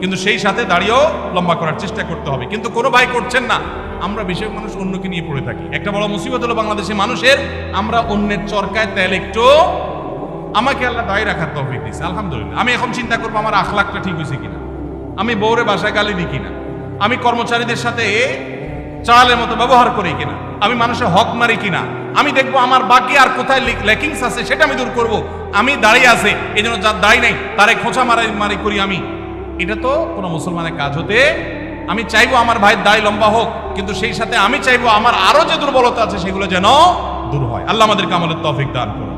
কিন্তু সেই সাথে দাঁড়িয়েও লম্বা করার চেষ্টা করতে হবে। কিন্তু কোনো ভাই করছেন না। আমরা বেশিরভাগ মানুষ অন্যকে নিয়ে পড়ে থাকি। একটা বড় মুসিবত হলো বাংলাদেশের মানুষের, আমরা অন্যের চরকায় তেল একটু আমাকে আল্লাহ দায়ী রাখার তৌফিক দিচ্ছে আলহামদুলিল্লাহ। আমি এখন চিন্তা করব আমার আখলাকটা ঠিক হয়েছে কিনা। আমি বউরে বাসায় গালি দিই কিনা। আমি কর্মচারীদের সাথে চালের মতো ব্যবহার করি কিনা। আমি মানুষের হক মারি কিনা। আমি দেখব আমার বাকি আর কোথায় লেকিংস আছে সেটা আমি দূর করব। আমি দাঁড়িয়ে আছে এই জন্য যার দাঁড়িয়ে নাই, তারে খোঁচা মারাই মারি করি আমি। এটা তো কোনো মুসলমানের কাজ হতে, আমি চাইব আমার ভাইয়ের দায় লম্বা হোক, কিন্তু সেই সাথে আমি চাইব আমার আরও যে দুর্বলতা আছে সেগুলো যেন দূর হয়। আল্লাহ আমাদের কামলের তফিক দান করুন।